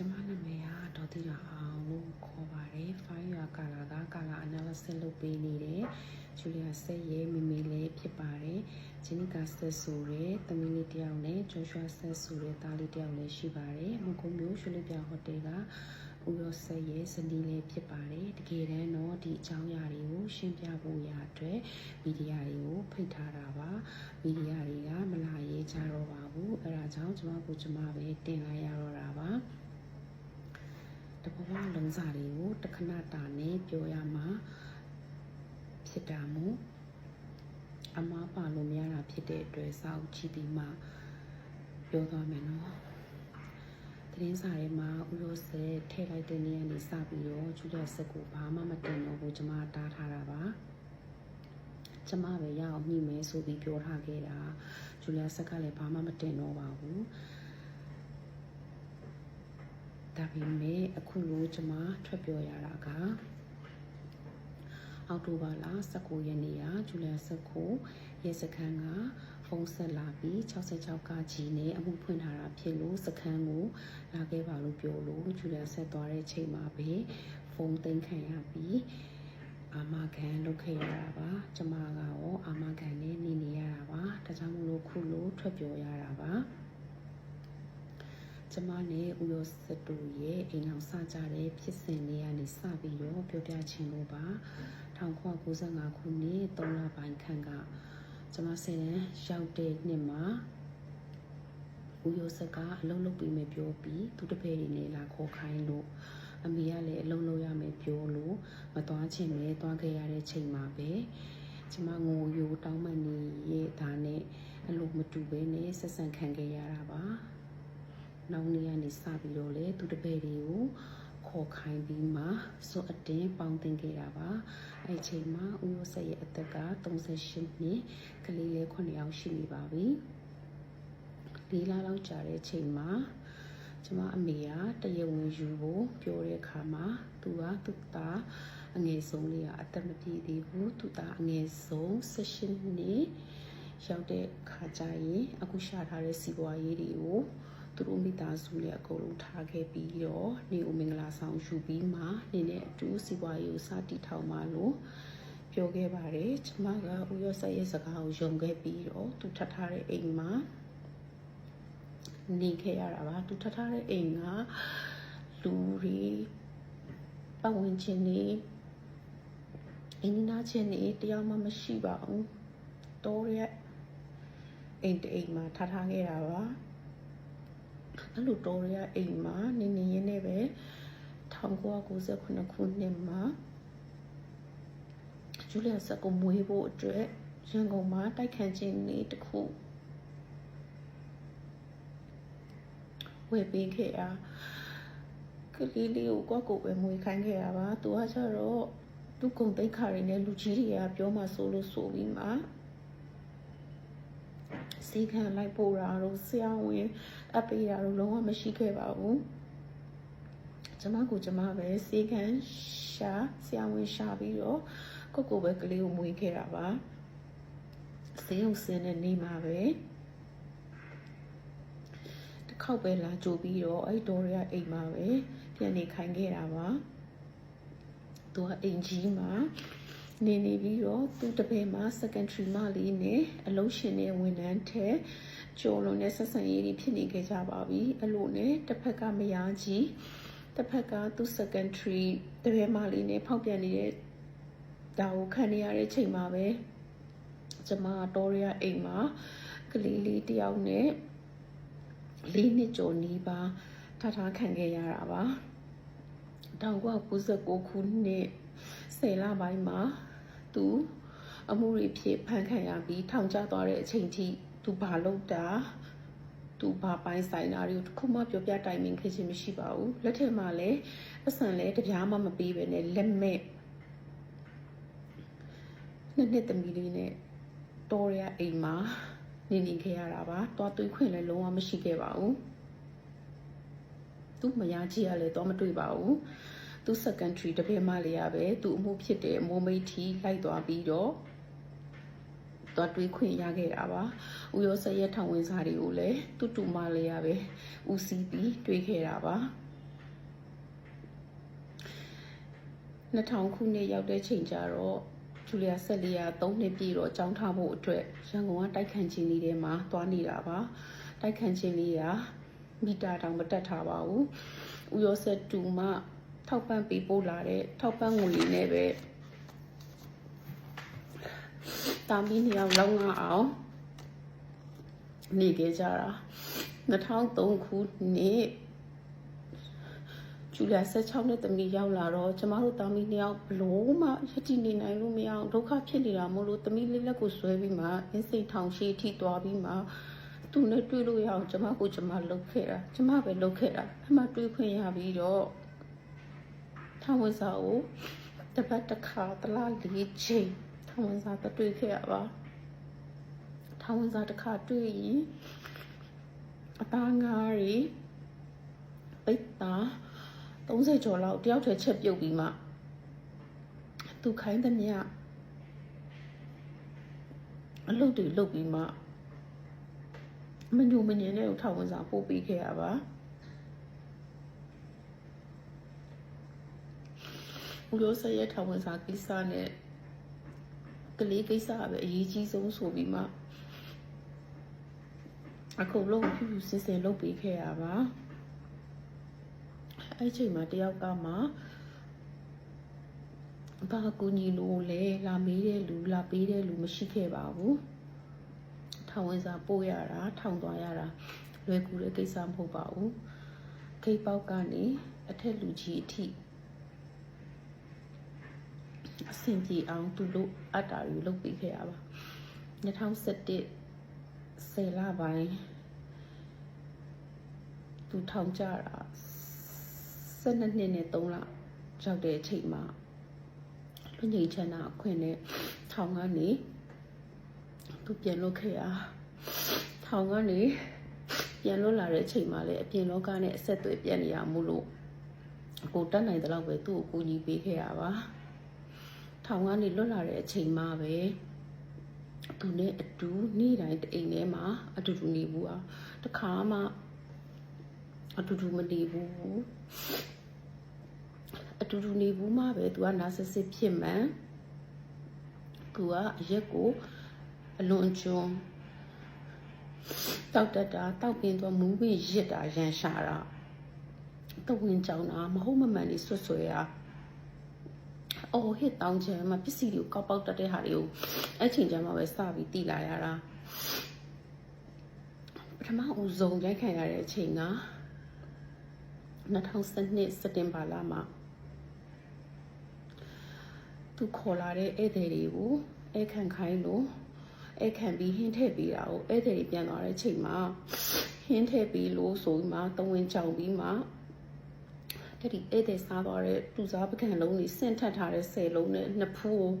ကျမနာမည်ကဒေါ်တိတာအောင်လို့ခေါ်ပါတယ်။ file ရကာလာကကာလာ analysis လုပ်ပေးနေတဲ့ဂျူလီယာဆက်ရဲ့မိမိလေးဖြစ်ပါတယ်။ဂျီနီကာဆက်ဆိုတဲ့သမီးလေးတစ်ယောက်နဲ့ဂျိုရှွာဆက်ဆိုတဲ့သားလေးတစ်ယောက်လည်းရှိပါတယ်။မကုံမျိုးရွှေလေးပြဟိုတယ်ကဦးရောဆက်ရဲ့ဇနီးလေးဖြစ်ပါတယ်။တကယ်တမ်းတော့ဒီအကြောင်းအရာတွေကိုရှင်းပြဖို့ရအတွက်မီဒီယာတွေကိုဖိတ်ထားတာပါ။မီဒီယာတွေကမလာရေးကြတော့ပါဘူး။အဲဒါကြောင့်ကျမကိုကျမပဲတင်လိုက်ရတော့တာပါ။တ ဘဝလုံးစာတွေကိုတခဏတာနဲ့ပြောရမှာဖြစ်တာမို့အမားပါလို့မရတာဖြစ်တဲ့အတွက်စောက်ကြည့်ပြီးမှပြောသွားမယ်နော်သတင်းစာထဲမှာဥရောစက်ထည့်လိုက်တဲ့နေရာနေစပြီးတော့ကျူလက်စက်ကိုဘာမှမတင်တော့ဘူးကျွန်မတားထားတာပါကျမပဲရအောင်ညှိမယ်ဆိုပြီးပြောထားခဲ့တာဂျူလီယာဆက်ကလည်းဘာမှမတင်တော့ပါဘူး ဒါပေမဲ့အခုလိုကျမထွက်ပြောရတာကအောက်တိုဘာလ19ရက်နေ့ကဂျူလီယာဆက်ကိုရဲစခန်းကဖုန်းဆက်လာပြီး66ကကြီးနဲ့အမှုဖွင့်ထားတာဖြစ်လို့စခန်းကိုလာခဲ့ပါလို့ပြောလို့ဂျူလီယာဆက်သွားတဲ့ချိန်မှာပဲဖုန်းသိမ်းခံရပြီးအာမခံလုပ်ခဲ့ရတာပါကျမကရောအာမခံနဲ့နေနေရတာပါဒါကြောင့်မလို့ခုလိုထွက်ပြောရတာပါ ကျမနဲ့ဦးရောစတူရဲ့အိမ်အောင်စကြတဲ့ဖြစ်စဉ်လေးကနေစပြီးတော့ပြောပြချင်လို့ပါ1995ခုနှစ်3လပိုင်းခန့်ကကျမဆယ်တန်းရောက်တဲ့နှစ်မှာဦးရောစကအလုံးလုံးပြီးမယ်ပြောပြီးသူတပည့်တွေနဲ့လာခေါ်ခိုင်းလို့အမေကလည်းအလုံးလုံးရမယ်ပြောလို့မသွားချင်ပဲသွားခဲ့ရတဲ့ချိန်မှာပဲကျမငိုယိုတောင်းပန်နေရဲ့ဒါနဲ့အလိုမတူပဲနဲ့ဆက်ဆံခံခဲ့ရတာပါ နောက်နေ့ကနေစပြီးတော့လေသူတပည့်တွေကိုခေါ်ခိုင်းပြီးမှစွအတင်းပေါင်းတင်ခဲ့တာပါအဲ့ချိန်မှာဦးရိုးဆက်ရဲ့အသက်က38နှစ်ကလေးလေး9ယောက်ရှိနေပါပြီလေးလလောက်ကြာတဲ့ချိန်မှာကျမအမေကတရဝင်ယူဖို့ပြောတဲ့အခါမှာသူကသူ့သားအငယ်ဆုံးလေးကအသက်မပြည့်သေးဘူးသူ့သားအငယ်ဆုံး18နှစ်ရောက်တဲ့ခါကျရင်အခုရှာထားတဲ့စီပွားရေးတွေကို သူတို့မိသားစုနဲ့အကုန်လုံးထားခဲ့ပြီးတော့နေဦးမင်္ဂလာဆောင်ယူပြီးမှနေနဲ့အတူစီပွားရေးကိုစတီထောင်မှလို့ပြောခဲ့ပါတယ်ကျမကဦးရောဆက်ရဲ့စကားကိုယုံခဲ့ပြီးတော့သူထပ်ထားတဲ့အိမ်မှာနေခဲ့ရတာပါသူထပ်ထားတဲ့အိမ်ကလူတွေပတ်ဝန်းကျင်နေအင်းနာချင်းနေတယောက်မှမရှိပါဘူးတော်ရဲ့အိမ်တအိမ်မှာထားထားခဲ့တာပါ အဲ့လိုတော်ရအိမ်မှာနေနေရင်းနဲ့ပဲ1998ခုနှစ်မှာဂျူလီယာဆက်ကိုမွေးဖို့အတွက်ရန်ကုန်မှာတိုက်ခန်းချင်းနေတစ်ခုဝယ်ပေးခဲ့တာကလေးလေးကိုကောက်ကိုပဲမွေးခိုင်းခဲ့တာပါသူကကျတော့သူ့ဂုံတိတ်ခါတွေနဲ့လူကြီးတွေကပြောမှဆိုလို့ဆိုပြီးမှ စီခံလိုက်ပို့တာတော့ဆရာဝန်အပေးတာတော့လုံးဝမရှိခဲ့ပါဘူးကျမကိုကျမပဲစီခံရှာဆရာဝန်ရှာပြီးတော့ကိုကိုပဲကလေးကိုမွေးခဲ့တာပါဆေးရုံဆင်းတဲ့နေ့မှာပဲတစ်ခေါက်ပဲလာကြိုပြီးတော့အဲ့တော်ရအိမ်မှာပဲပြန်နေခိုင်းခဲ့တာပါသူကအိမ်ကြီးမှာ နေနေပြီးတော့သူတပည့်မှာ secondary မလေးနဲ့အလုံးရှင်နဲ့ဝန်ထမ်းထဲကျော်လုံးနဲ့ဆက်ဆံရေးတွေဖြစ်နေခဲ့ကြပါပြီအဲ့လိုနဲ့တစ်ဖက်ကမယားကြီးတစ်ဖက်ကသူ secondary တပည့်မလေးနဲ့ဖောက်ပြန်နေတဲ့ဒါကိုခံနေရတဲ့ချိန်မှာပဲကျမတော်ရအိမ်မှာကလေးလေးတယောက်နဲ့လေးနှစ်ကျော်နီးပါထားထားခံခဲ့ရတာပါ1996ခုနှစ်ဆယ်လပိုင်းမှာ သူအမှုတွေဖြစ်ဖန်ခံရပြီးထောင်ကျသွားတဲ့အချိန်ထိသူဘာလုပ်တာသူဘာပိုင်းဆိုင်တာတွေကိုတစ်ခုမှပြောပြတိုင်ပင်ခဲ့ခြင်းမရှိပါဘူးလက်ထက်မှာလည်းအဆန်လည်းတပြားမှမပေးပဲနဲ့လက်မဲ့နှစ်နှစ်သမီးလေးနဲ့တော်ရအိမ်မှာနေနေခဲ့ရတာပါတွားသွေးခွင့်လည်းလုံးဝမရှိခဲ့ပါဘူးသူမယားကြီးကလည်းတော့မတွေ့ပါဘူး သူ့ secondary တပည့်မလေးရပဲသူ့အမှုဖြစ်တယ်မိုးမိတ်ထီလိုက်သွားပြီးတော့သွားတွေးခွင့်ရခဲ့တာပါဥရောဆက်ရထောင်ဝင်စာတွေကိုလည်းတူတူမလေးရပဲဦးစီးပြီးတွေးခဲ့တာပါ2000ခုနှစ်ရောက်တဲ့ချိန်ကျတော့ဂျူလီယာဆက်လီယာ3နှစ်ပြည့်တော့ကြောင်းထားဖို့အတွက်ရန်ကုန်ကတိုက်ခန့်ချင်းလေးထဲမှာသွားနေတာပါတိုက်ခန့်ချင်းလေးကမီတာတောင်မတက်ထားပါဘူးဥရောဆက်တူမှ ထောက်ပံ့ပေးပို့လာတဲ့ထောက်ပံ့ငွေလေးနဲ့ပဲတာမီနှစ်ယောက်လောက်ငါအောင်နေခဲ့ကြတာ2003ခုနှစ်ဂျူလီယာ16နှစ်သမီးရောက်လာတော့ကျမတို့တာမီနှစ်ယောက်ဘလို့မှရည်တည်နေနိုင်လို့မရအောင်ဒုက္ခဖြစ်နေတာမို့လို့သမီးလေးလက်ကိုဆွဲပြီးမှအင်းစိတ်ထောင်ရှိထိသွားပြီးမှသူနဲ့တွေ့လို့ရအောင်ကျမကိုကျမလှုပ်ခဲ့တာကျမပဲလှုပ်ခဲ့တာအမှတွေ့ခွင့်ရပြီးတော့ ထောင်ဝင်စာကိုတစ်ပတ်တစ်ခါတလားလေးချိန်ထောင်ဝင်စာတွေ့ခဲ့ရပါထောင်ဝင်စာတစ်ခါတွေ့ရင်အသားငါးတွေပိတ်တာ30ကျော်လောက်တယောက်တည်းချက်ပြုတ်ပြီးမှသူခိုင်းသမျှအလုပ်တွေလုပ်ပြီးမှမညူမညင်တဲ့ကိုထောက်ဝင်စာပို့ပေးခဲ့ရပါ ဦးရောဆက်ရဲ့ထောက်ဝင်စာကိစ္စနဲ့ကလေးကိစ္စကပဲအရေးကြီးဆုံးဆိုပြီးမှအခုလုံးဖြူဖြူစင်စင်လုပ်ပေးခဲ့ရပါအဲ့ချိန်မှာတယောက်ကမှဘာကူညီလို့လဲလာမေးတဲ့လူလာပေးတဲ့လူမရှိခဲ့ပါဘူးထောင်ဝင်စာပို့ရတာထောင်သွားရတာလွယ်ကူတဲ့ကိစ္စမဟုတ်ပါဘူးခိတ်ပေါက်ကနေအထက်လူကြီးအထိ အဆင်ပြေအောင်သူတို့အတ္တာတွေလုပ်ပေးခဲ့ရပါ2017 10လပိုင်းသူထောင်ကြတာ12နှစ်နဲ့3လရောက်တဲ့အချိန်မှာလူငယ်ချမ်းသာအခွင့်နဲ့ထောင်ကနေသူပြန်လွတ်ခဲ့ရထောင်ကနေပြန်လွတ်လာတဲ့အချိန်မှာလည်းအပြင်လောကနဲ့အဆက်အသွယ်ပြတ်နေရမို့လို့အကိုတတ်နိုင်တဲ့လောက်ပဲသူ့ကိုကူညီပေးခဲ့ရပါ ထောင်ကနေလွတ်လာတဲ့အချိန်မှာပဲသူနဲ့အတူနေ့တိုင်းအိမ်ထဲမှာအတူတူနေဘူးอ่ะတခါမှအတူတူမနေဘူးအတူတူနေဘူးမှပဲသူကနာဆစ်စစ်ဖြစ်မှန်သူကအရက်ကိုအလွန်ကျွန်းတောက်တက်တာတောက်ပင်သွားမူးပင်ရစ်တာရန်ရှာတာတဝင်းကြောင်တာမဟုတ်မမှန်လေးဆွတ်ဆွဲရ အော်ဟစ်တောင်းချင်မှာပစ္စည်းတွေကိုကောက်ပေါက်တတ်တဲ့ဟာတွေကိုအဲ့ချိန်ကျမှပဲစပြီးတိလာရတာပထမဦးဆုံးရိုက်ခံရတဲ့အချိန်က2012စက်တင်ဘာလမှာသူခေါ်လာတဲ့ဧည့်သည်တွေကိုဧခံခိုင်းလို့ဧခံပြီးဟင်းထည့်ပေးတာကိုဧည့်သည်တွေပြန်သွားတဲ့အချိန်မှာဟင်းထည့်ပေးလို့ဆိုပြီးမှတဝင်းကြောင်ပြီးမှ တတိဧည့်သည်စားသွားတဲ့သူစားပကံလုံးကြီးဆင့်ထပ်ထားတဲ့ဆယ်လုံးနဲ့နှစ်ဖူးကို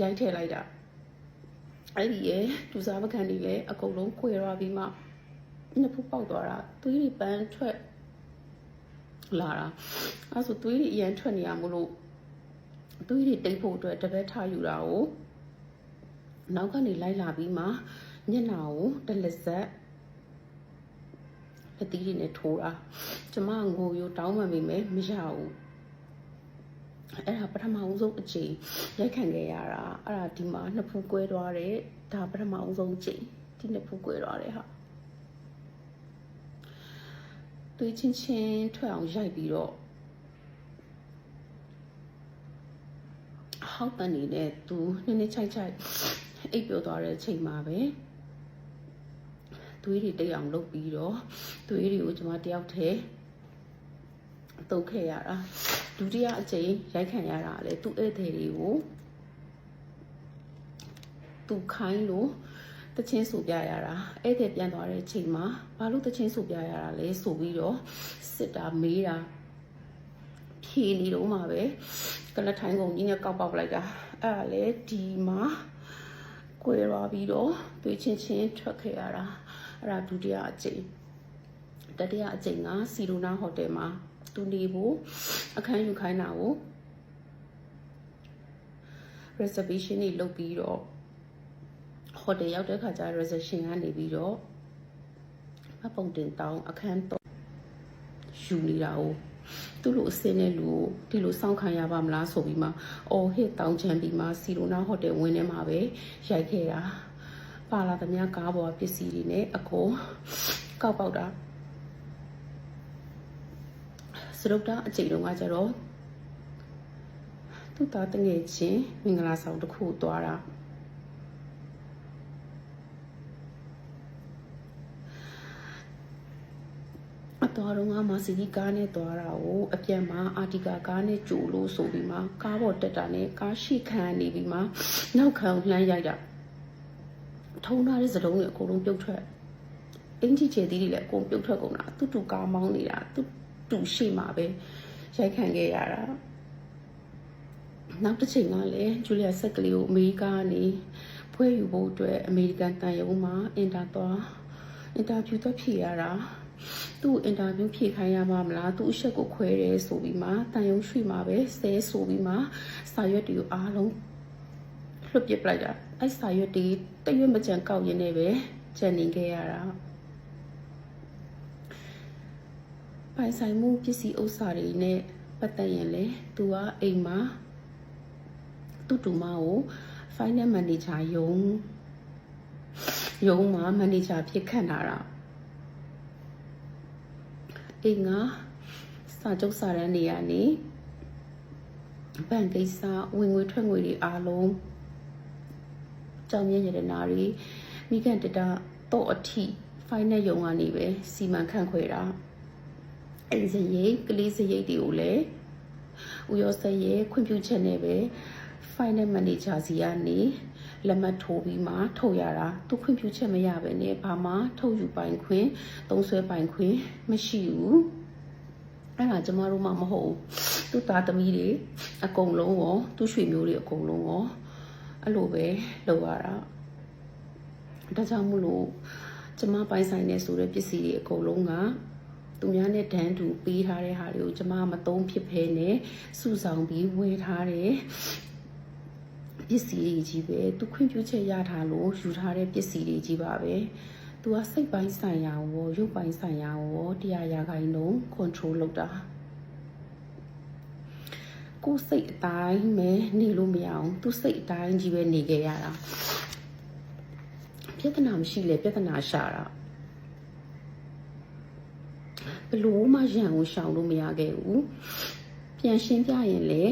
ရိုက်ထည့်လိုက်တာအဲ့ဒီရဲ့သူစားပကံတွေလည်းအကုန်လုံးခွေရပြီးမှနှစ်ဖူးပေါက်သွားတာသွေးတွေပန်းထွက်လာတာအဲဆိုသွေးတွေအရင်ထွက်နေရမလို့သွေးတွေတိတ်ဖို့အတွက်တပတ်ထားယူတာကိုနောက်ကနေလိုက်လာပြီးမှညနာကိုတလက်ဆက် အသီးတွေနဲ့ထိုးတာကျမငိုရိုးတောင်းမှမိမယ်မရဘူးအဲ့ဒါပထမဦးဆုံးအချိန်ရိုက်ခံခဲ့ရတာအဲ့ဒါဒီမှာနှစ်ဖူးကွဲသွားတယ်ဒါပထမဦးဆုံးအချိန်ဒီနှစ်ဖူးကွဲသွားတယ်ဟာသွေးချင်းချင်းထွက်အောင်ရိုက်ပြီးတော့ဟောက်တန်နေတဲ့သူနည်းနည်းချိုက်ချိုက်အိပ်ပျော်သွားတဲ့အချိန်မှာပဲ သွေးတွေတိတ်အောင်လုပ်ပြီးတော့သွေးတွေကိုကျွန်မတယောက်တည်းတုတ်ခဲ့ရတာဒုတိယအကြိမ်ရိုက်ခံရတာလေသူ့ဧည့်သည်တွေကိုသူခိုင်းလို့တချင်းဆိုပြရတာဧည့်သည်ပြန်သွားတဲ့အချိန်မှာဘာလို့တချင်းဆိုပြရတာလဲဆိုပြီးတော့စစ်တာမေးတာဖြေနေတော့မှပဲကလထိုင်းကုန်ကြီးနဲ့ကောက်ပေါက်လိုက်တာအဲ့ဒါလေဒီမှာကွယ်သွားပြီးတော့တွေ့ချင်းချင်းထွက်ခဲ့ရတာ အဲ့ဒါဒုတိယအကြိမ်တတိယအကြိမ်ကစီရိုနာဟိုတယ်မှာသူနေဖို့အခန်းယူခိုင်းတာကို reservation တွေလုပ်ပြီးတော့ဟိုတယ်ရောက်တဲ့ခါကျ reservation ကနေပြီးတော့မပုံတင်တောင်းအခန်းတော့ယူနေတာ哦သူ့လိုအစင်းတဲ့လူကိုဒီလိုစောင့်ခံရပါမလားဆိုပြီးမှအော်ဟစ်တောင်းချမ်းပြီးမှစီလိုနာဟိုတယ်ဝင်းထဲမှာပဲရိုက်ခဲ့တာ ပါလာသမျှကားပေါ်ပစ္စည်းတွေနဲ့အကုန်ကောက်ပေါက်တာစရုပ်တာအချိန်တုန်းကကျတော့သူ့သားတငယ်ချင်းမင်္ဂလာဆောင်တစ်ခုသွားတာအတော်တော့ငါမစီဒီကားနဲ့သွားတာကိုအပြန်မှာအာတီကာကားနဲ့ကြိုလို့ဆိုပြီးမှကားပေါ်တက်တာနဲ့ကားရှိခံနေပြီးမှနောက်ခံလှမ်းရိုက်တာ ထုံထားတဲ့စတုံးတွေအကုန်လုံးပြုတ်ထွက်အင်ကြီးချေသီးတွေလည်းအကုန်ပြုတ်ထွက်ကုန်တာသူ့တူကားမောင်းနေတာသူ့တူရှိမှာပဲရိုက်ခံခဲ့ရတာနောက်တစ်ချိန်ကလည်းဂျူလီယာဆက်ကလေးကိုအမေရိကကနေဖွဲ့ယူဖို့အတွက်အမေရိကန်တန်ရုံမှာအင်တာသွားအင်တာဗျူးတော့ဖြေရတာသူ့အင်တာဗျူးဖြေခိုင်းရမှာမလားသူ့အချက်ကိုခွဲတယ်ဆိုပြီးမှတန်ယုံရွှေ့မှာပဲဆဲဆိုပြီးမှစာရွက်တွေကိုအားလုံး လွတ်ပစ်ပလိုက်တာအဲ့စာရွက်တွေတရွတ်မကြံကောက်ရင်းနဲ့ပဲကြံနေခဲ့ရတာပိုင်ဆိုင်မှုပစ္စည်းဥစ္စာတွေနဲ့ပတ်သက်ရင်လေသူကအိမ်မှာသူ့တူမကို finance manager ယုံယုံမှာ manager ဖြစ်ခန့်လာတာအိမ်ကစာချုပ်စာတမ်းတွေကနေဘဏ်ကိစ္စဝင်ငွေထွက်ငွေတွေအားလုံး ကြောင်မြင့်ရတနာတွေမိကန်တတတော့အထိဖိုင်နယ်ယုံကနေပဲစီမံခန့်ခွဲတာအဲ့ဒီစရိတ်ကလေးစရိတ်တွေကိုလည်းဦးရောစရဲ့ခွင့်ပြုချက်နဲ့ပဲ final manager စီကနေလက်မှတ်ထိုးပြီးမှထုတ်ရတာသူခွင့်ပြုချက်မရဘဲနဲ့ဘာမှထုတ်ယူပိုင်ခွင့်သုံးဆွဲပိုင်ခွင့်မရှိဘူးအဲ့ဒါကျမတို့မှမဟုတ်ဘူးသူ့သားသမီးတွေအကုန်လုံးရောသူ့ရွှေမျိုးတွေအကုန်လုံးရော အဲ့လိုပဲလုပ်ရတာဒါကြောင့်မို့လို့ကျမပိုင်ဆိုင်နေဆိုတဲ့ပစ္စည်းတွေအကုန်လုံးကသူများနဲ့ဒန်းတူပေးထားတဲ့ဟာတွေကိုကျမမသုံးဖြစ်ဖဲနဲ့စုဆောင်ပြီးဝေထားတယ်ပစ္စည်းတွေကြီးပဲသူခွင့်ပြုချက်ရထားလို့ယူထားတဲ့ပစ္စည်းတွေကြီးပါပဲသူကစိတ်ပိုင်းဆိုင်ရာရောရုပ်ပိုင်းဆိုင်ရာရောတရားရာခိုင်နှုန်း control လုပ်တာ ကိုယ်စိတ်အတိုင်းပဲနေလို့မရအောင်သူစိတ်အတိုင်းကြီးပဲနေခဲ့ရတာပြဿနာမရှိလေပြဿနာရှာတာဘလို့မှရန်ကိုရှောင်လို့မရခဲ့ဘူးပြန်ရှင်းပြရင်လေ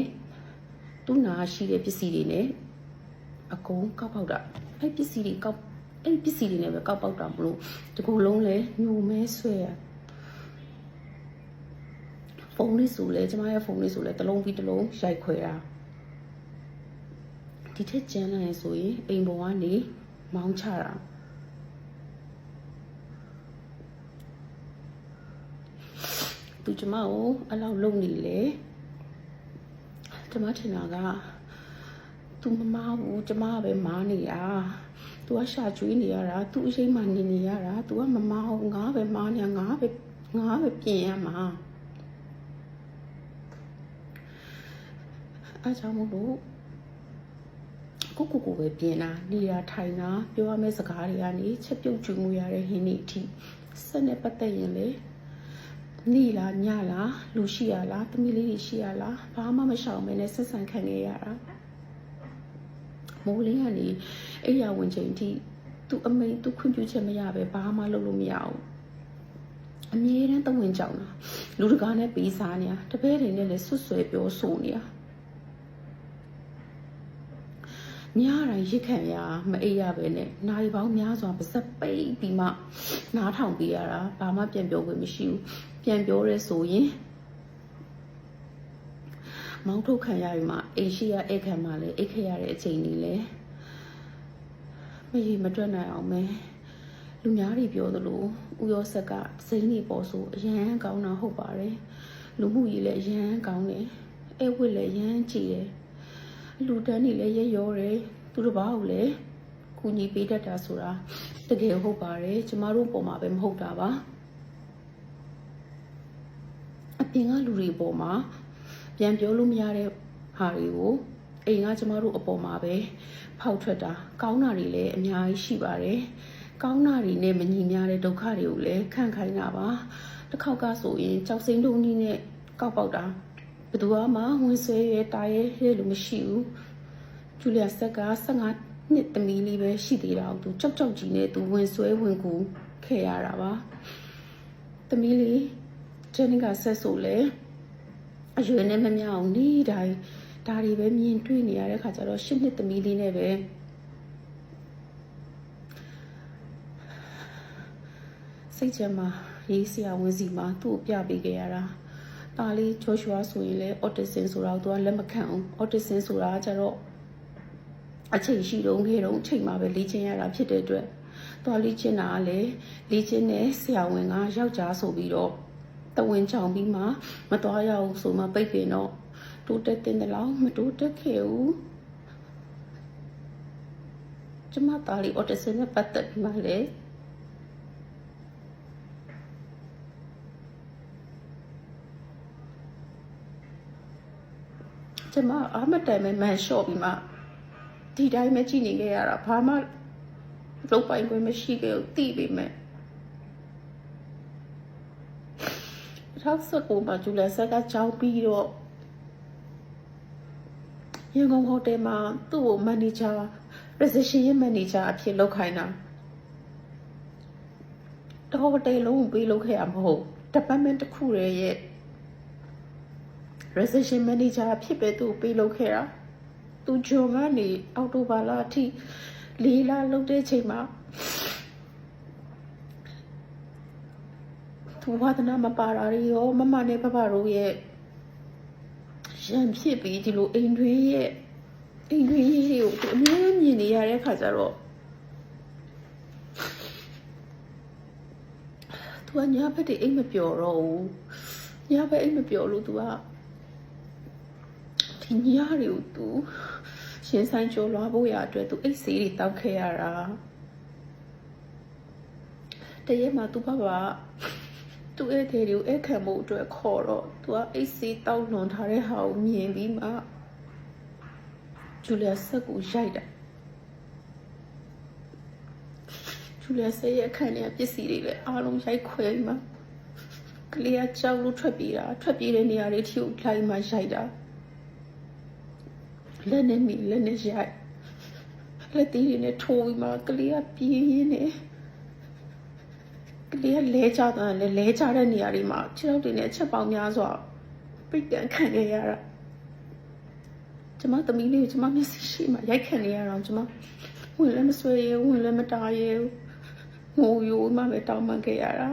သူ့နာရှိတဲ့ပစ္စည်းတွေနဲ့အကုန်ကောက်ပေါက်တာအဲ့ပစ္စည်းတွေကောက်အဲ့ပစ္စည်းတွေနဲ့ပဲကောက်ပေါက်တာမလို့ဒီကုလုံးလဲညိုမဲဆွဲရ ဖုန်းလေးဆိုလဲကျမရဲ့ဖုန်းလေးဆိုလဲတစ်လုံးပြီးတစ်လုံးရိုက်ခွဲတာဒီထက်ကျန်လာရင်ဆိုရင်အိမ်ပေါ်ကနေမောင်းချတာသူကျမကိုအဲ့လောက်လုံနေလေကျမထင်တာကသူမမဘူးကျမကပဲမားနေရသူကရှာကျွေးနေရတာသူအရှိန်မှနေနေရတာသူကမမဟုတ်ငါပဲမားနေငါပဲငါပဲပြင်ရမှာ အားကြောင့်မို့လို့ကိုကိုကိုပဲပြင်တာနေတာထိုင်တာပြောရမယ့်စကားတွေကနေချက်ပြုတ်ကျွေးမှုရတဲ့ဟင်းတွေအထိစက်နဲ့ပတ်သက်ရင်လေနေလားညလားလူရှိရလားသမီးလေးတွေရှိရလားဘာမှမရှောင်မဲနဲ့ဆက်ဆံခံနေရတာမိုးလင်းကနေအဲ့ရဝင်ချိန်ထိသူအမိန်သူခွင့်ပြုချက်မရပဲဘာမှလုပ်လို့မရဘူးအမြဲတမ်းတဝင်ကြောင်တာလူတကာနဲ့ပေးစားနေတာတပည့်တွေနဲ့လည်းဆွတ်ဆွဲပြောဆိုနေတာ ညတိုင်းရစ်ခံရမအိပ်ရပဲနဲ့နိုင်ပေါင်းများစွာပါစက်ပိတ်ပြီးမှနားထောင်ပေးရတာဘာမှပြန်ပြောခွင့်မရှိဘူးပြန်ပြောရဲဆိုရင်မောင်းထုတ်ခံရပြီမှအိမ်ရှိရအိတ်ခံမှလည်းအိတ်ခရတဲ့အချိန်ကြီးလဲမရေမတွက်နိုင်အောင်မဲလူများတွေပြောသလိုဥရောဆက်ကစိမ့်နေပေါ်ဆိုအရန်ကောင်းတာဟုတ်ပါတယ်လူမှုကြီးလည်းအရန်ကောင်းတယ်အဲဝစ်လည်းအရန်ကြည်တယ် လူတန်းနေလည်းရရောတယ်သူတို့ဘာဟုတ်လဲကူညီပေးတတ်တာဆိုတာတကယ်ဟုတ်ပါတယ်ကျမတို့ပုံမှာပဲမဟုတ်တာပါအပြင်ကလူတွေပေါ်မှာပြန်ပြောလို့မရတဲ့ဟာတွေကိုအိမ်ကကျမတို့အပေါ်မှာပဲဖောက်ထွက်တာကောင်းတာတွေလည်းအများကြီးရှိပါတယ်ကောင်းတာတွေနဲ့မညီမျှတဲ့ဒုက္ခတွေကိုလည်းခံခိုင်းတာပါတစ်ခေါက်ကဆိုရင်ကြောက်စိမ့်လုံးကြီးနဲ့ကောက်ပေါက်တာ ဘယ်သူမှဝင်ဆွဲရဲတာရဲဟဲ့လို့မရှိဘူးဂျူလီယာဆက်က15နှစ်သမီးလေးပဲရှိသေးတာသူကြောက်ကြောက်ကြီးနဲ့သူဝင်ဆွဲဝင်ကူခဲ့ရတာပါသမီးလေးဂျန်နီကဆက်ဆိုလဲအရွယ်နဲ့မမြောက်အောင်နေတိုင်းဒါတွေပဲမြင်တွေ့နေရတဲ့ခါကျတော့ရှစ်နှစ်သမီးလေးနဲ့ပဲစိတ်ချမ်းမှာရေးစရာဝင်စီမှာသူ့ကိုပြပေးခဲ့ရတာ ဒါလေးဂျောရှွာဆိုရင်လည်း autism ဆိုတာကိုသူကလက်မခံအောင် autism ဆိုတာကကျတော့အချိန်ရှိတုန်းခေတုန်းအချိန်မှာပဲလေ့ကျင့်ရတာဖြစ်တဲ့အတွက်သွားလေ့ကျင့်တာကလည်းလေ့ကျင့်တဲ့ဆရာဝန်ကယောက်ျားဆိုပြီးတော့တဝင်ချောင်ပြီးမှမသွားရဘူးဆိုမှပိတ်ပင်တော့တိုးတက်တင်တယ်လို့မတိုးတက်ခဲ့ဘူးကျမသားလေး autism နဲ့ပတ်သက်ပြီးမှလည်း ကျမအာမတိုင်မဲ့မန်လျှော့ပြီးမှဒီတိုင်းပဲကြည့်နေခဲ့ရတာဘာမှလုံးပိုင်ခွင့်မရှိခဲ့ဘူးသိပေမဲ့ထောက်စကိုမှကျူလက်ဆက်ကကြောင်းပြီးတော့ရန်ကုန်ဟိုတယ်မှာသူ့ကိုမန်နေဂျာ reception ရဲ့မန်နေဂျာအဖြစ်လုပ်ခိုင်းတာတော့ဟိုတယ်လုံးကိုပေးလုပ်ခဲ့ရမဟုတ် department တစ်ခုရဲ့ reception manager အဖြစ်ပဲသူ့ကိုပေးလုပ်ခဲ့တာသူဂျုံကနေအော်တိုဘာလအထိလေးလာလုပ်တဲ့ချိန်မှာသူဝါဒနာမပါတာတွေရောမမနဲ့ပပတို့ရဲ့ရံဖြစ်ပြီးဒီလိုအိမ်တွင်းရဲ့အိမ်တွင်းရေးတွေကိုသူအများမြင်နေရတဲ့ခါကျတော့သူကညာဘက်တည်းအိမ်မပျော်တော့ဘူးညာဘက်အိမ်မပျော်လို့သူက ဒီညတွေကိုသူရှင်ဆိုင်ကျော်လွားဖို့ရအတွက်သူအိတ်ဆေးတွေတောက်ခဲ့ရတာတရက်မှာသူ့ဘဘသူ့ဧည့်သည်တွေကိုဧည့်ခံမှုအတွက်ခေါ်တော့သူကအိတ်ဆေးတောက်လွန်ထားတဲ့ဟာကိုမြင်ပြီးမှဂျူလီယာဆက်ကိုရိုက်တာဂျူလီယာဆက်ရဲ့အခန်းထဲကပစ္စည်းတွေလည်းအားလုံးရိုက်ခွဲပြီးမှကလေးကကြောက်လို့ထွက်ပြေးတာထွက်ပြေးတဲ့နေရာတွေထိကိုလိုက်မှရိုက်တာ လက်နဲ့မိလက်နဲ့ရိုက်လက်သေးတွေနဲ့ထိုးပြီးမှကလေးကပြေးရင်းနဲ့ကလေးကလဲကျသွားတယ်လဲကျတဲ့နေရာတွေမှာခြေထောက်တွေနဲ့အချက်ပေါင်းများစွာပိတ်ကန်ခံခဲ့ရတာကျမသမီးလေးကိုကျမမျက်စိရှိမှရိုက်ခံနေရတော့ကျမဝင်လည်းမဆွဲရဝင်လည်းမတားရငိုယိုမှပဲတောင်းပန်ခဲ့ရတာ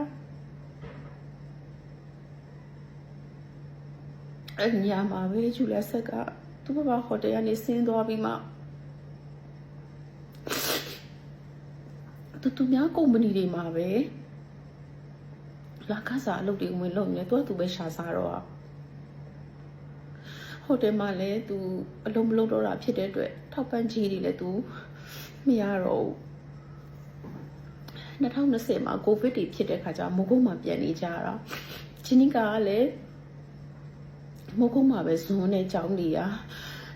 အဲ့ညမှာပဲဂျူလဆက်က သူ့ဘဘဟိုတယ်ကနေဆင်းသွားပြီးမှသူသူများကုမ္ပဏီတွေမှာပဲလာခစားအလုပ်တွေဝင်လုပ်နေတယ်သူကသူပဲရှာစားတော့ဟိုတယ်မှာလည်းသူအလုံးမလုပ်တော့တာဖြစ်တဲ့အတွက်ထောက်ပံ့ကြီးတွေလည်းသူမရတော့ဘူး2020မှာကိုဗစ်တွေဖြစ်တဲ့ခါကျမိုးကုတ်မှာပြန်နေကြတာချင်းနီကာကလည်း မိုးကုတ်မှာပဲဇွန်နဲ့ကြောင်းနေရ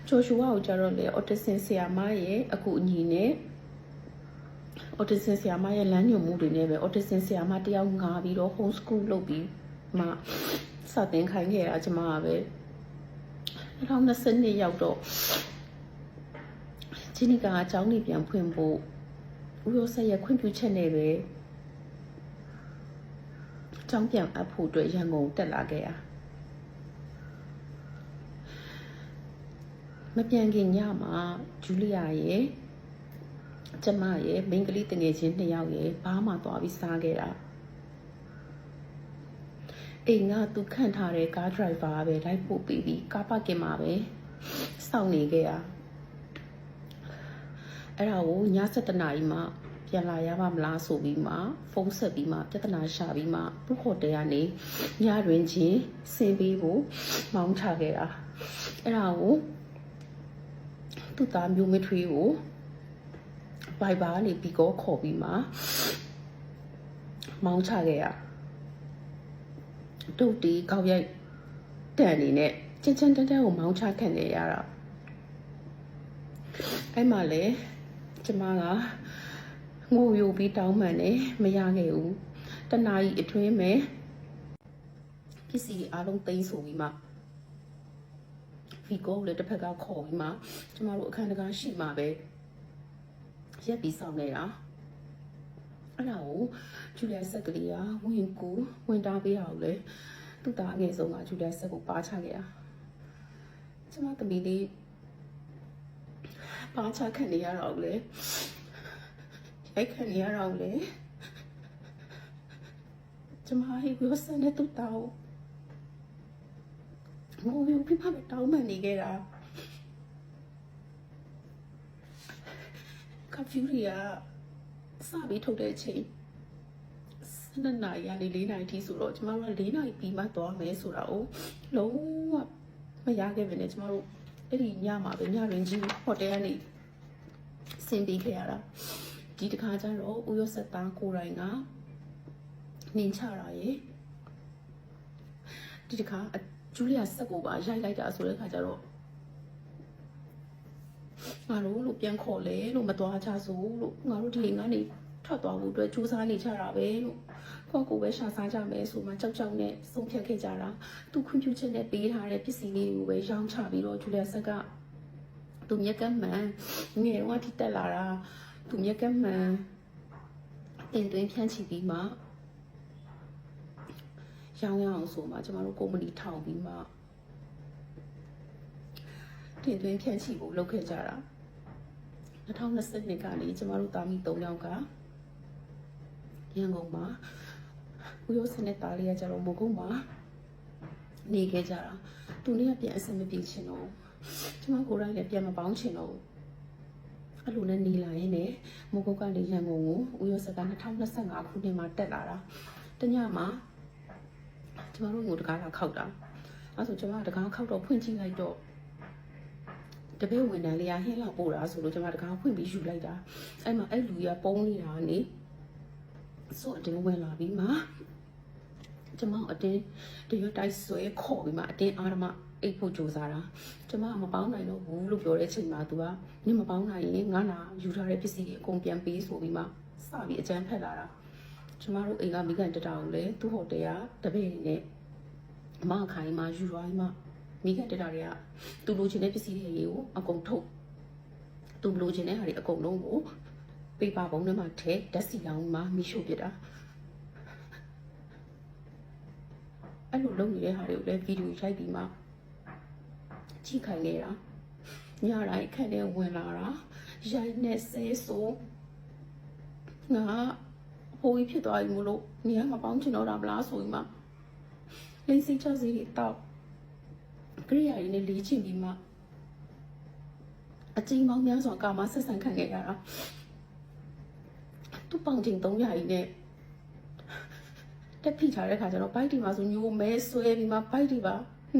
ဂျိုရှူဝါကိုကြတော့လေ autism ဆရာမရဲ့အခုအညီနဲ့ autism ဆရာမရဲ့လမ်းညွှန်မှုတွေနဲ့ပဲ autism ဆရာမတယောက်ငါပြီးတော့ home school လုပ်ပြီးမှစတင်ခိုင်းခဲ့တာကျမကပဲ2020ရောက်တော့ဂျီနီကအကြောင်းကြီးပြန်ဖွင့်ဖို့ဦးရောဆက်ရဲ့ခွင့်ပြုချက်နဲ့ပဲအကြောင်းပြန်အပ်ဖို့အတွက်ရန်ကုန်တက်လာခဲ့ရ မပြန်ခင်ညမှာဂျူလီယာရဲ့ကျမရဲ့မိန်းကလေးတငယ်ချင်းနှစ်ယောက်ရဲ့ဘာမှသွားပြီးစားခဲ့တာအိမ်ကသူခန့်ထားတဲ့ကားဒရိုက်ဗာပဲလိုက်ပို့ပြီးပြီးကားပါကင်မှာပဲစောင့်နေခဲ့ရအဲ့ဒါကိုည7:00နာရီမှပြန်လာရပါမလားဆိုပြီးမှဖုန်းဆက်ပြီးမှပြဿနာရှာပြီးမှသူ့ဟိုတယ်ကနေညတွင်ချင်းဆင်းပြီးဖို့မောင်းချခဲ့တာအဲ့ဒါကို သူ့သားမျိုးမထွေးကိုဘိုင်ဘာကနေပြီးကောခေါ်ပြီးမှမောင်းချခဲ့ရတုတ်တီကောက်ရိုက်တန်အနေနဲ့ချင်းချင်းတန်းတန်းကိုမောင်းချခံနေရတာအဲ့မှာလေကျမကငိုယိုပြီးတောင်းမှန်နေမရခဲ့ဘူးတနာကြီးအတွင်းမဲ့ပစ္စည်းတွေအားလုံးသိမ်းဆိုပြီးမှ ဗီကိုလည်းတစ်ဖက်ကခေါ်ပြီးမှကျမတို့အခန်းတကားရှိမှပဲရက်ပြီးဆောင်နေတာအဲ့ဒါကိုဂျူလီယာဆက်ကလေးကဝင်ကူဝင်တာပေးရအောင်လေသူ့သားအငယ်ဆုံးကဂျူလီယာဆက်ကိုပါချခဲ့တာကျမသမီးလေးပါချခံနေရတော့လေရိုက်ခံနေရတော့လေကျမဟိုပြောစတဲ့သူ့သားကို ငိုပြီးပြမတောင်းမှန်နေခဲ့တာကဖျူးရီကစပြီးထုတ်တဲ့အချိန်စနေနာရီကနေ၄နာရီထိဆိုတော့ကျမတို့က၄နာရီပြီးမှသွားမယ်ဆိုတာကိုလုံးဝမရခဲ့ပဲねကျမတို့အဲ့ဒီညမှာပဲညရင်းကြီးဟိုတယ်ကနေဆင်းပြီးခဲ့ရတာဒီတစ်ခါကျတော့ဦးရဆက်သားကိုရိုင်းကနှင်းချတာရေဒီတစ်ခါ ဂျူလီယာဆက်ကိုပါရိုက်လိုက်တာဆိုတဲ့ခါကျတော့ငါတို့လို့ပြန်ခေါ်လဲလို့မသွားကြစို့လို့ငါတို့ဒီအိမ်ကနေထွက်သွားဖို့အတွက်စူးစမ်းနေကြတာပဲလို့ကိုယ့်ကိုယ်ပဲရှာစားကြမယ်ဆိုမှကြောက်ကြောက်နဲ့ဆုံးဖြတ်ခဲ့ကြတာသူခွင့်ပြုချက်နဲ့ပေးထားတဲ့ပစ္စည်းလေးကိုပဲရောင်းချပြီးတော့ဂျူလီယာဆက်ကသူမြက်ကမှန်ငယ်တော့ထိတက်လာတာသူမြက်ကမှန်တင်သွင်းဖြန့်ချီပြီးမှ ရောင်းရအောင်ဆိုမှကျမတို့ကုမ္ပဏီထောင်ပြီးမှတင်သွင်းဖြန့်ချီဖို့လုပ်ခဲ့ကြတာ2020နှစ်ကနေကျမတို့တာမီ3ယောက်ကရန်ကုန်မှာဦးရိုးစနစ်သားလေးကကျတော့မကုန်းမှာနေခဲ့ကြတာသူနေ့ကပြန်အဆင်မပြေချင်တော့ကျမကိုယ်တိုင်လည်းပြန်မပေါင်းချင်တော့အဲ့လိုနဲ့နေလာရင်လည်းမကုန်းကနေရန်ကုန်ကိုဦးရိုးစက်က2025ခုနှစ်မှာတက်လာတာတညမှာ ကျမတို့ကိုတကားလာခောက်တာအဲ့ဆိုကျမကတကားခောက်တော့ဖွင့်ကြည့်လိုက်တော့တပည့်ဝန်ထမ်းလေးကဟင်းလောက်ပို့တာဆိုလို့ကျွန်မတကားဖွင့်ပြီးယူလိုက်တာအဲ့မှာအဲ့လူကြီးကပုံးနေတာကနေဆိုအတင်းဝင်လာပြီးမှကျွန်မအတင်းတရွတ်တိုက်ဆွဲခေါ်ပြီးမှအတင်းအားရမအိတ်ဖို့ကြိုးစားတာကျွန်မမပေါင်းနိုင်တော့ဘူးလို့ပြောတဲ့အချိန်မှာသူကနင်မပေါင်းနိုင်ရင်ငါလာယူထားတဲ့ပစ္စည်းတွေအကုန်ပြန်ပေးဆိုပြီးမှစပြီးအကြမ်းဖက်လာတာ ကျွန်မတို့အိမ်ကမိကန်တတာကိုလည်းသူ့ဟိုတယ်ကတပည့်နဲ့အမခိုင်းမှယူသွားပြီးမှမိခင်တက်တာတွေကသူလိုချင်တဲ့ပစ္စည်းတွေကိုအကုန်ထုတ်သူလိုချင်တဲ့ဟာတွေအကုန်လုံးကိုပေပါပုံထဲမှာထည့်ဓာတ်စီလောင်းမှာမိရှို့ပြတာအဲ့လိုလုပ်နေတဲ့ဟာတွေကိုလည်းဗီဒီယိုရိုက်ပြီးမှကြည့်ခိုင်းနေတာညတိုင်းခက်တဲ့ဝင်လာတာရိုက်နေဆဲဆိုငါ ဟိုကြီးဖြစ်သွားပြီမို့လို့နေရာမပေါင်းချင်တော့တာမလားဆိုပြီးမှလိမ့်စိတ်ချစီတွေတောက်ကရိယာရင်းနဲ့လေးချင်ပြီးမှအချင်းပေါင်းများစွာကာမဆက်ဆံခံခဲ့ရတာသူ့ပေါင်ချိန်300ရင်းနဲ့တက်ဖိထားတဲ့ခါကျတော့ဘိုက်ဒီမှာဆိုညိုမဲဆွဲပြီးမှဘိုက်ဒီပါ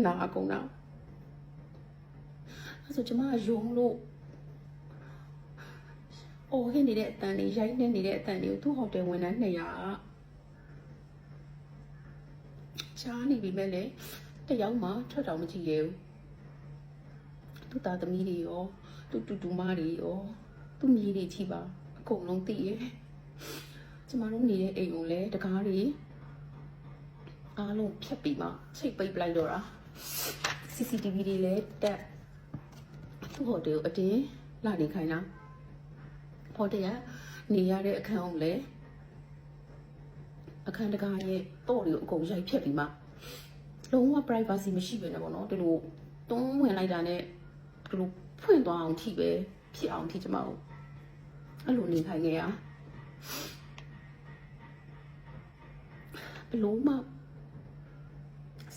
နာကုန်တာအဲဆိုကျမကယုံလို့ အိုးဟင်းနေတဲ့အတန်လေးရိုက်နေနေတဲ့အတန်လေးကိုသူ့ဟိုတယ်ဝန်ထမ်း200ကချားနေပြီမဲ့လေတယောက်မှထွက်တော့မကြည့်ရဘူးသူ့သားသမီးတွေရောသူ့တူတူမတွေရောသူ့မြေတွေချီပါအကုန်လုံးသိရဲ့ကျမတို့နေတဲ့အိမ်ကိုလည်းတကားတွေအားလုံးဖြတ်ပြီးမှချိတ်ပိတ်ပလိုက်တော့တာ CCTV တွေလည်းတက်သူ့ဟိုတယ်ကိုအတင်းလာနေခိုင်းတာ ဟိုတယ်ကနေရတဲ့အခန်းကိုလည်းအခန်းတကားရဲ့တော့တွေကိုအကုန်ရိုက်ဖြတ်ပြီးမှလုံးဝ privacy မရှိပဲနဲ့ပေါ့နော်ဒီလိုတွန်းဝင်လိုက်တာနဲ့ဒီလိုဖွင့်သွားအောင်ထိပဲဖြစ်အောင်ထိကျမတို့အဲ့လိုနေခိုင်းခဲ့ရဘလို့မှ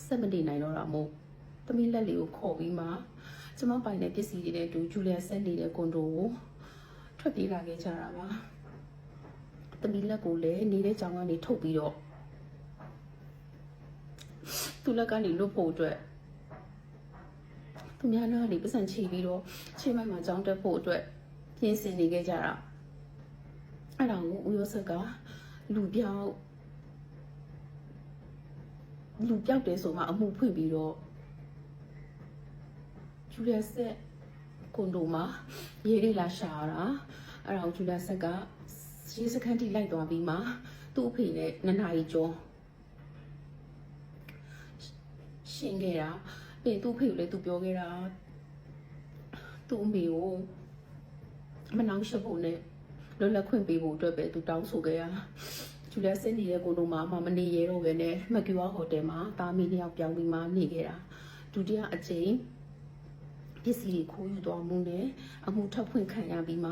စက်မနေနိုင်တော့တာမို့သမီးလက်လေးကိုခေါ်ပြီးမှကျမပိုင်တဲ့ပစ္စည်းတွေနဲ့တူဂျူလီယာဆက်နေတဲ့ကွန်ဒိုကို ထွက်ပြေးလာခဲ့ကြတာပါသမီးလက်ကိုလည်းနေတဲ့ကြောင်ကနေထုတ်ပြီးတော့သူ့လက်ကနေလွတ်ဖို့အတွက်သူများနားကနေပတ်စံချီပြီးတော့ချိန်မိုက်မှာကြောင်းတက်ဖို့အတွက်ပြင်ဆင်နေခဲ့ကြတာအဲ့ဒါကိုဦးရောဆက်ကလူပြောက်လူပြောက်တယ်ဆိုမှအမှုဖွင့်ပြီးတော့ဂျူလီယာဆက် ကွန်ဒိုမှာရေးလေးလာရှာတာအဲ့ဒါကိုဂျူလီယာဆက်ကရေးစခန်းထိလိုက်သွားပြီးမှသူ့အဖေနဲ့နှစ်နာရီကျော်ရှင်းခဲ့တာပြီးရင်သူ့ဖေကိုလည်းသူပြောခဲ့တာသူ့အမေကိုမနှောင့်ယှက်ဖို့နဲ့လွတ်လပ်ခွင့်ပေးဖို့အတွက်ပဲသူတောင်းဆိုခဲ့ရဂျူလီယာစင်နေတဲ့ကိုလိုမှာအမမနေရတော့ပဲနဲ့မကျူဝါဟိုတယ်မှာတာမီနှစ်ယောက်ပြောင်းပြီးမှနေခဲ့တာဒုတိယအကြိမ် ပစ္စည်းတွေခိုးယူသွားမှုနဲ့အမှုထပ်ဖွင့်ခံရပြီးမှ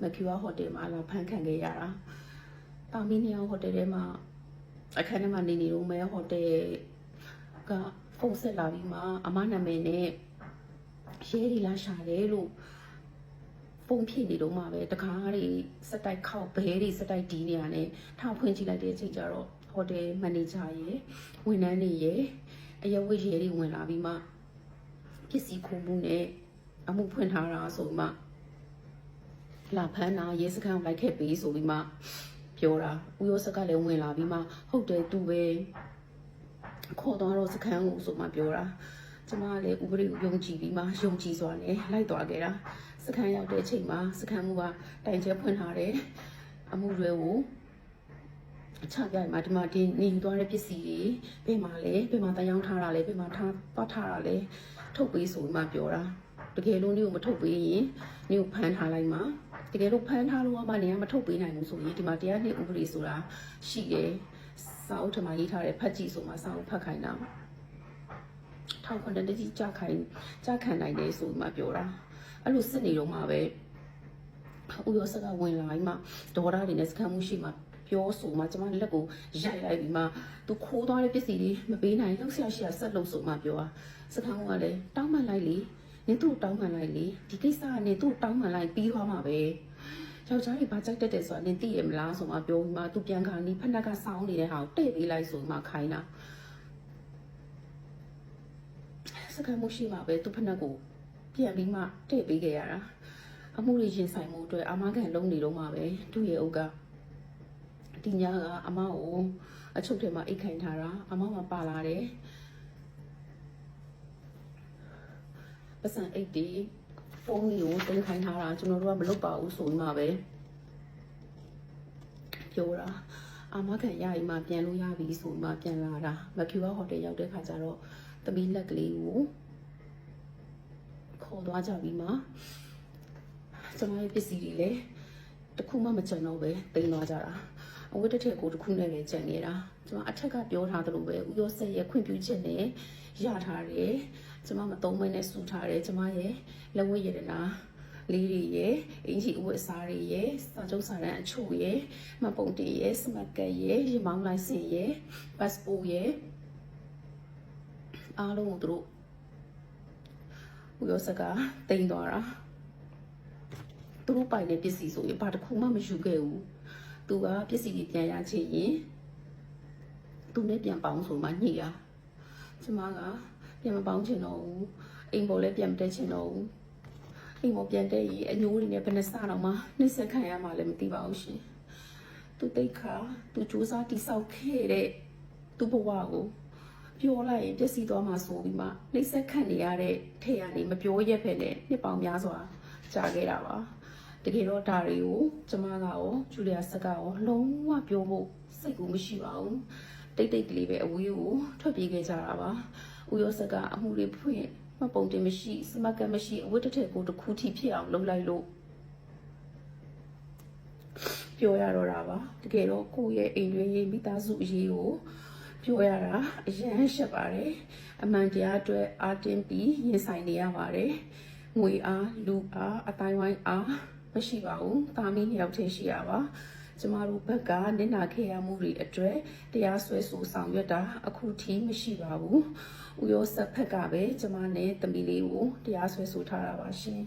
မကျူဝါဟိုတယ်မှာလာဖမ်းခံခဲ့ရတာတာမီနှစ်ယောက်ဟိုတယ်ထဲမှာအခန်းထဲမှာနေနေတော့မဲဟိုတယ်ကဖုန်းဆက်လာပြီးမှအမနာမည်နဲ့ရဲဒီလာရှာတယ်လို့ဖုန်းဖြည့်နေတော့မှပဲတကားတွေစက်တိုက်ခောက်ဘဲတွေစက်တိုက်ဒီနေရတယ်ထောက်ဖွင့်ကြည့်လိုက်တဲ့အချိန်ကျတော့ဟိုတယ်မန်နေဂျာရယ်ဝန်ထမ်းတွေရယ်အယဝတ်ရယ်တွေဝင်လာပြီးမှပ စ္စည်းခုံမှုနဲ့အမှုဖွင့်ထားတာဆိုပြီးမှလာဖမ်းတာရဲစခန်းကိုလိုက်ခဲ့ပေးဆိုပြီးမှပြောတာဦးရောစကလည်းဝင်လာပြီးမှဟုတ်တယ်သူပဲခေါ်သွားတော့စခန်းကိုဆိုမှပြောတာကျမကလည်းဥပဒေကိုယုံကြည်ပြီးမှယုံကြည်စွာနဲ့လိုက်သွားခဲ့တာစခန်းရောက်တဲ့အချိန်မှာစခန်းမှုကတိုင်ကျဲဖွင့်ထားတယ်အမှုတွေကိုအချပြိုင်မှာဒီမှာဒီနေယူသွားတဲ့ပစ္စည်းတွေဘယ်မှာလဲဘယ်မှာတန်ရောင်းထားတာလဲဘယ်မှာထားပတ်ထားတာလဲ ထုတ်ပေးဆိုပြီးမှပြောတာတကယ်လို့နေကိုမထုတ်ပေးရင်နေကိုဖမ်းထားလိုက်မှာတကယ်လို့ဖမ်းထားလို့မှနေကမထုတ်ပေးနိုင်ဘူးဆိုရင်ဒီမှာတရားနှင့်ဥပဒေဆိုတာရှိတယ်စာအုပ်ထမှာရေးထားတဲ့ဖတ်ကြည့်ဆိုမှစာအုပ်ဖတ်ခိုင်းတာထောက်ခွန်တတိကြခိုင်ကြခံနိုင်တယ်ဆိုပြီးမှပြောတာအဲ့လိုစစ်နေတော့မှပဲဥရောစကဝင်လာပြီးမှဒေါ်ရတွေနဲ့စကန်မှုရှိမှ ပြောဆိုမှကျမလက်ကိုရိုက်လိုက်ပြီးမှသူခိုးသွားတဲ့ပစ္စည်းတွေမပေးနိုင်လောက်ဆရာရှိရဆက်လို့ဆိုမှပြောတာစကန်မှုကလည်းတောင်းပန်လိုက်လေနင်သူ့တောင်းပန်လိုက်လေဒီကိစ္စကနင်သူ့တောင်းပန်လိုက်ပြီးသွားမှာပဲယောက်ျားတွေဘာကြိုက်တတ်တယ်ဆိုတာနင်သိရမလားဆိုမှပြောပြီးမှသူပြန်ခါနီးဖက်နှက်ကစောင်းနေတဲ့ဟာကိုတဲ့ပေးလိုက်ဆိုမှခိုင်းတာစကန်မှုရှိမှပဲသူ့ဖက်နှက်ကိုပြန်ပြီးမှတဲ့ပေးခဲ့ရတာအမှုတွေရင်ဆိုင်မှုအတွက်အမကန်လုံးနေတော့မှပဲသူ့ရဲ့အုပ်က ဒီညကအမကိုအချုပ်ထဲမှာအိတ်ခိုင်ထားတာအမကပါလာတယ်ပစံအိတ်ဒီဖုန်းကြီးကိုတင်ခိုင်ထားတာကျွန်တော်တို့ကမလုပ်ပါဘူးဆိုပြီးမှပဲပြောတာအမကန်ရရင်မှပြန်လို့ရပြီဆိုမှပြန်လာတာမဖြူဟိုတယ်ရောက်တဲ့ခါကျတော့သမီးလက်ကလေးကိုခေါ်သွားကြပြီးမှကျွန်တော်ရဲ့ပစ္စည်းတွေလည်းတစ်ခုမှမကျန်တော့ပဲတင်သွားကြတာ အဝတ်တစ်ထည်ကိုတစ်ခုနဲ့လည်းကျန်နေတာကျွန်မအထက်ကပြောထားသလိုပဲဥရောဆက်ရဲ့ခွင့်ပြုချက်နဲ့ရထားတယ်ကျွန်မမသုံးမနဲ့စုထားတယ်ကျွန်မရဲ့လက်ဝတ်ရတနာလေးတွေရဲ့အင်ဂျီအဝတ်အစားတွေရဲ့စာချုပ်စာတမ်းအချို့ရဲ့မှတ်ပုံတင်ရဲ့စမတ်ကတ်ရဲ့ရေမောင်းလိုင်စင်ရဲ့ပတ်စပို့ရဲ့အားလုံးကိုသူတို့ဦးရောစကတိန်သွားတာသူတို့ပိုင်တဲ့ပစ္စည်းဆိုရင်ဘာတစ်ခုမှမယူခဲ့ဘူး သူကပစ္စည်းတွေပြန်ရချင်ရင်သူနဲ့ပြန်ပေါင်းဆိုမှညှိတာကျမကပြန်မပေါင်းချင်တော့ဘူးအိမ်ပေါ်လည်းပြန်မတက်ချင်တော့ဘူးအိမ်ပေါ်ပြန်တက်ရင်အညိုးတွေနဲ့ဘယ်နှစတော့မှနှိမ့်ဆက်ခံရမှလည်းမသိပါဘူးရှင်သူတိတ်ခါသူစူးစမ်းတိဆောက်ခဲ့တဲ့သူ့ဘဝကိုပြောလိုက်ရင်ပျက်စီးသွားမှာဆိုပြီးမှနှိမ့်ဆက်ခံနေရတဲ့ထဲကနေမပြောရက်ဖက်နဲ့နှစ်ပေါင်းများစွာကြာခဲ့တာပါ တကယ်တော့ဒါတွေကိုကျမကရောဂျူလီယာဆက်ကရောလုံးဝပြောဖို့စိတ်ကူမရှိပါဘူးတိတ်တိတ်ကလေးပဲအဝေးကိုထွက်ပြေးခဲ့ကြတာပါဦးရောဆက်ကအမှုတွေဖွင့်မပုံတင်မရှိစမတ်ကမရှိအဝတ်တစ်ထည်ကိုတစ်ခုထိဖြစ်အောင်လုပ်လိုက်လို့ပြောရတော့တာပါတကယ်တော့ကိုယ့်ရဲ့အိမ်တွင်းရေးမိသားစုအရေးကိုပြောရတာအရန်ရှက်ပါတယ်အမှန်တရားအတွက်အားတင်းပြီးရင်ဆိုင်နေရပါတယ်ငွေအားလူအားအတိုင်းဝိုင်းအား မရှိပါဘူးတာမီးနှစ်ယောက်တည်းရှိရပါကျမတို့ဘက်ကနင့်နာခဲ့ရမှုတွေအတွက်တရားစွဲဆိုဆောင်ရွက်တာအခုထိမရှိပါဘူးဥရောဆက်ဖက်ကပဲကျမနဲ့တမီလေးကိုတရားစွဲဆိုထားတာပါရှင်